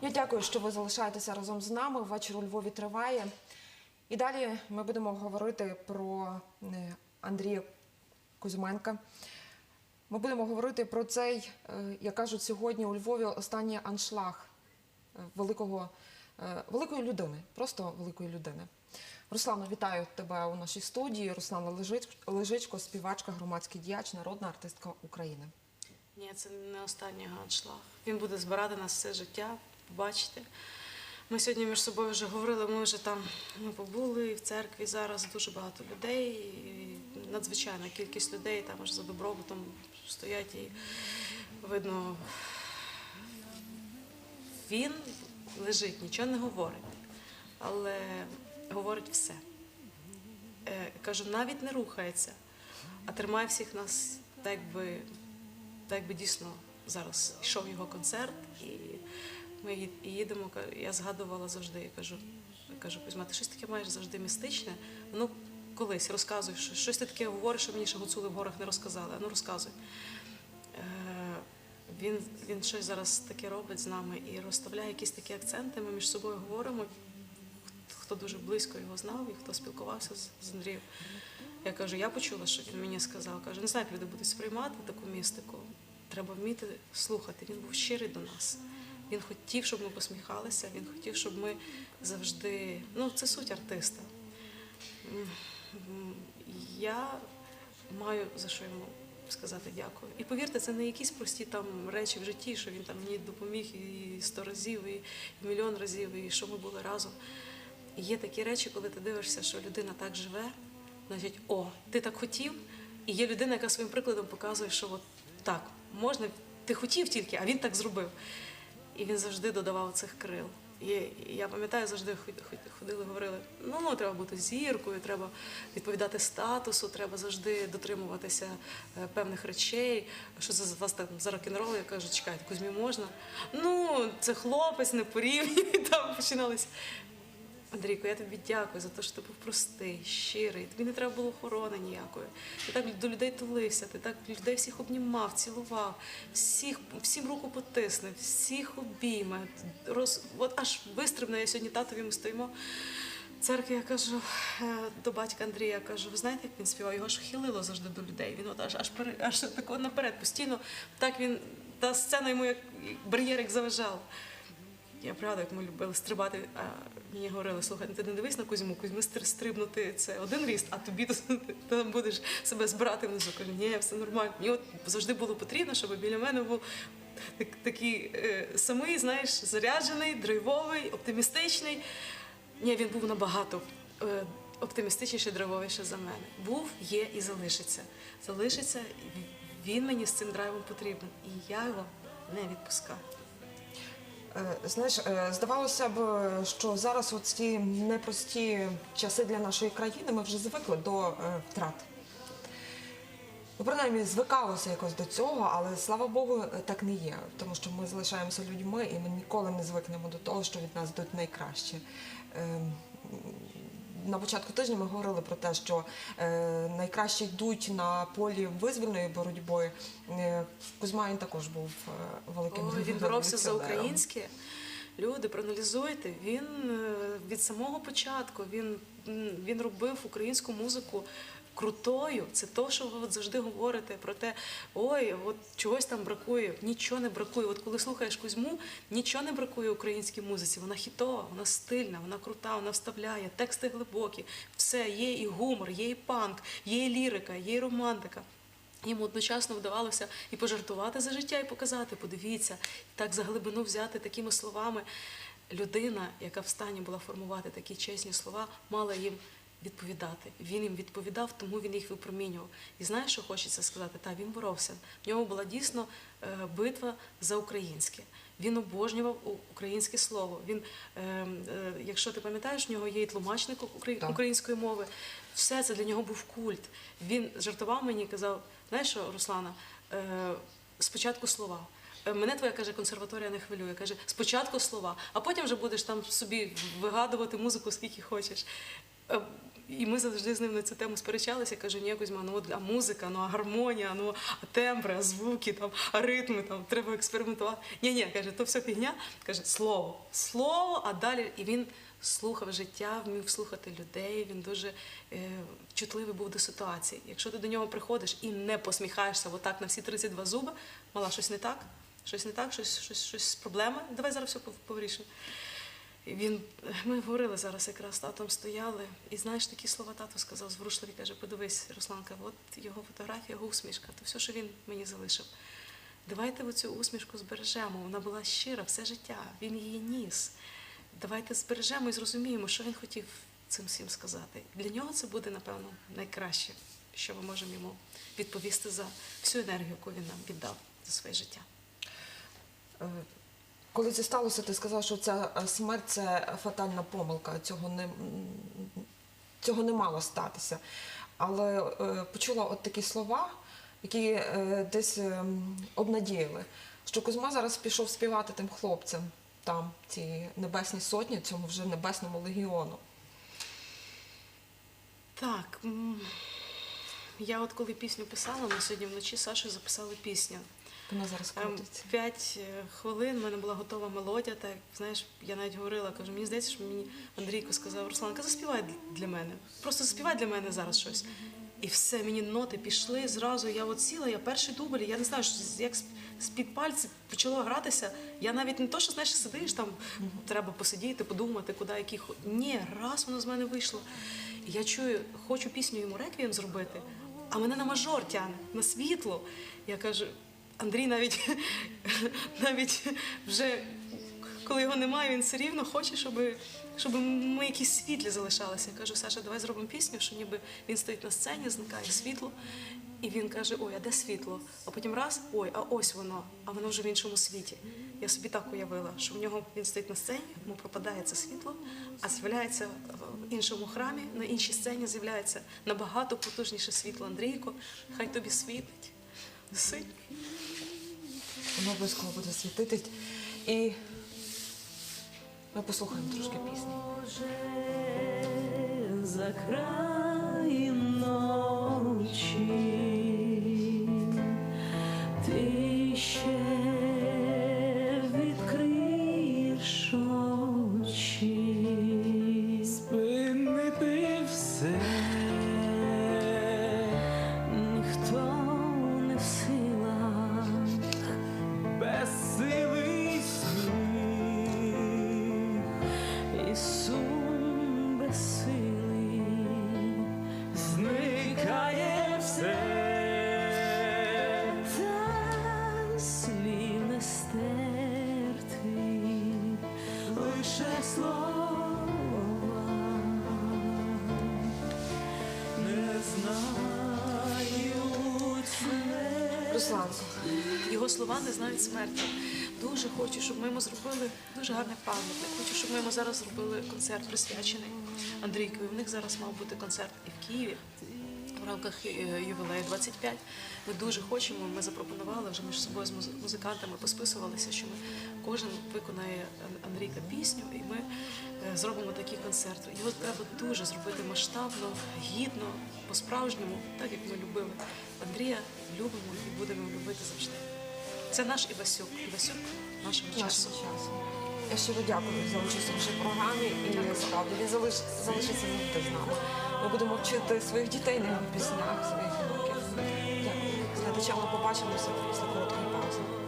Я дякую, що ви залишаєтеся разом з нами. Вечір у Львові триває. І далі ми будемо говорити про е, Андрія Кузьменка. Ми будемо говорити про цей, е, як кажуть сьогодні у Львові, останній аншлаг е, великого, великої людини, просто великої людини. Руслано, вітаю тебе у нашій студії. Руслана Лежич- Лежичко, співачка, громадський діяч, народна артистка України. Ні, це не останній аншлаг. Він буде збирати нас все життя, побачите. Ми сьогодні між собою вже говорили, ми вже там ми побули і в церкві зараз дуже багато людей, надзвичайна кількість людей там аж за добробутом стоять і видно, він лежить, нічого не говорить, але говорить все. Е, Кажу, навіть не рухається, а тримає всіх нас так, якби так якби дійсно зараз йшов його концерт, і ми їдемо. Я згадувала завжди. Я кажу, кажу, Кузьма, ти щось таке маєш завжди містичне. Ну, колись розказуй, що щось ти таке говориш, що мені ще гуцули в горах не розказали. А ну розказуй. Е, Він, він щось зараз таке робить з нами і розставляє якісь такі акценти. Ми між собою говоримо. Хто дуже близько його знав і хто спілкувався з, Андрієм. Я кажу, я почула, що він мені сказав. Кажу, не знаю, як люди будуть сприймати таку містику. Треба вміти слухати. Він був щирий до нас. Він хотів, щоб ми посміхалися, він хотів, щоб ми завжди. Ну, це суть артиста. Я маю за що йому сказати дякую. І повірте, це не якісь прості там речі в житті, що він там мені допоміг і сто разів, і мільйон разів, і що ми були разом. Є такі речі, коли ти дивишся, що людина так живе, значить, о, ти так хотів, і є людина, яка своїм прикладом показує, що от так, можна, ти хотів тільки, а він так зробив. І він завжди додавав цих крил. І я пам'ятаю, завжди ход- ход- ходили, говорили: ну, ну треба бути зіркою, треба відповідати статусу, треба завжди дотримуватися е, певних речей. Що за вас там за рок-н-рол? Я кажу, чекайте, Кузьмі можна. Ну, це хлопець, не порівнюй. Там починалися. Андрійко, я тобі дякую за те, що ти був простий, щирий. Тобі не треба було охорони ніякої. Ти так до людей тулився, ти так людей всіх обнімав, цілував, всіх, всім руку потиснув, всіх обійме. Роз... От аж вистрибне, я сьогодні татові ми стоїмо. в Церкві я кажу е, до батька Андрія, кажу, ви знаєте, як він співав? Його ж хилило завжди до людей. Він от аж аж, пере- аж тако наперед постійно. Так він та сцена йому як бар'єр як заважав. Я правда, як ми любили стрибати, мені говорили, слухай, ну ти не дивись на Кузьму, Кузьми стр- стрибнути це один ріст, а тобі ти будеш себе збирати внизу. Кажу, ні, все нормально. Мені от завжди було потрібно, щоб біля мене був так, такий е, самий, знаєш, заряджений, драйвовий, оптимістичний. Ні, він був набагато е, оптимістичніший, драйвовіший за мене. Був, є і залишиться. Залишиться, він мені з цим драйвом потрібен. І я його не відпускаю. Е, Знаєш, е, здавалося б, що зараз у ці непрості часи для нашої країни ми вже звикли до е, втрат. Ну, принаймні, звикалося якось до цього, але слава Богу, так не є. Тому що ми залишаємося людьми і ми ніколи не звикнемо до того, що від нас йдуть найкраще. На початку тижня ми говорили про те, що е, найкраще йдуть на полі визвольної боротьби. Е, Кузьма він також був е, великим Ой, він боровся за українське. Люди, проаналізуйте, він від самого початку він, він робив українську музику крутою. Це то, що ви от завжди говорите про те, ой, от чогось там бракує. Нічого не бракує. От коли слухаєш Кузьму, нічого не бракує українській музиці. Вона хітова, вона стильна, вона крута, вона вставляє, тексти глибокі. Все, є і гумор, є і панк, є і лірика, є і романтика. Йому одночасно вдавалося і пожартувати за життя, і показати, подивіться, так за глибину взяти такими словами. Людина, яка в стані була формувати такі чесні слова, мала їм відповідати. Він їм відповідав, тому він їх випромінював. І знаєш, що хочеться сказати? Та він боровся. В нього була дійсно е, битва за українське. Він обожнював українське слово. Він, е, е, якщо ти пам'ятаєш, в нього є і тлумачник украї- української мови. Все це для нього був культ. Він жартував мені і казав: знаєш що, Руслана, е, спочатку слова. Мене твоя каже, консерваторія не хвилює. Каже, спочатку слова, а потім вже будеш там собі вигадувати музику, скільки хочеш. Е, І ми завжди з ним на цю тему сперечалися. Кажу, ні, Кузьма, ну от, а музика, ну а гармонія, ну а тембри, а звуки, там, а ритми, там треба експериментувати. Ні, ні, каже, то все фігня. Каже, слово, слово, а далі. І він слухав життя, вмів слухати людей. Він дуже е, чутливий був до ситуації. Якщо ти до нього приходиш і не посміхаєшся отак на всі 32 зуби, мала щось не так, щось не так, щось, щось, щось проблема. Давай зараз все пов- повирішимо. Він, ми говорили зараз якраз з татом стояли, і знаєш, такі слова тато сказав зворушливі, каже, подивись, Русланка, от його фотографія, його усмішка, то все, що він мені залишив. Давайте оцю усмішку збережемо. Вона була щира все життя, він її ніс. Давайте збережемо і зрозуміємо, що він хотів цим всім сказати. Для нього це буде, напевно, найкраще, що ми можемо йому відповісти за всю енергію, яку він нам віддав за своє життя. Коли це сталося, ти сказав, що ця е, смерть це фатальна помилка. Цього не, цього не мало статися. Але е, почула от такі слова, які е, десь е, обнадіяли, що Кузьма зараз пішов співати тим хлопцям там, ці небесні сотні, цьому вже небесному легіону. Так. Я от коли пісню писала, ми сьогодні вночі Сашою записали пісню. Вона зараз Ем, крутиться. П'ять е, хвилин в мене була готова мелодія. Так знаєш, я навіть говорила, кажу, мені здається, що мені Андрійко сказав, Русланка, заспівай для мене. Просто заспівай для мене зараз щось. І все, мені ноти пішли зразу. Я от сіла, я перший дубль, я не знаю, що як з-під пальців почало гратися. Я навіть не то, що знаєш, сидиш там, треба посидіти, подумати, куди які Ні, раз воно з мене вийшло. І я чую, хочу пісню йому реквієм зробити, а мене на мажор тягне, на світло. Я кажу, Андрій навіть навіть вже коли його немає, він все рівно хоче, щоб, щоб ми якісь світлі залишалися. Я кажу, Саша, давай зробимо пісню, що ніби він стоїть на сцені, зникає світло. І він каже: Ой, а де світло? А потім раз, ой, а ось воно, а воно вже в іншому світі. Я собі так уявила, що в нього він стоїть на сцені, йому пропадає це світло, а з'являється в іншому храмі, на іншій сцені з'являється набагато потужніше світло. Андрійко, хай тобі світить. Синь. Воно обов'язково буде світити. І ми послухаємо трошки пісні. за край ночі ти ще відкриєш очі, Спинити все, Руслан, Його слова не знають смерті. Дуже хочу, щоб ми йому зробили дуже гарний пам'ятник. Хочу, щоб ми йому зараз зробили концерт присвячений Андрійкові. В них зараз мав бути концерт і в Києві. В рамках е, ювілею 25 ми дуже хочемо. Ми запропонували вже між собою з музи- музикантами, посписувалися, що ми кожен виконає Андрійка пісню, і ми е, зробимо такий концерт. Його треба дуже зробити масштабно, гідно, по-справжньому, так як ми любили Андрія, любимо і будемо любити завжди. Це наш Івасюк, Івасюк нашого часу. нашого часу. Я щиро дякую за участь у нашій програмі і справді він залиш, залишиться завжди з нами. Ми будемо вчити своїх дітей на його піснях, своїх внуків. Дякую. З глядачами побачимося після короткої паузи.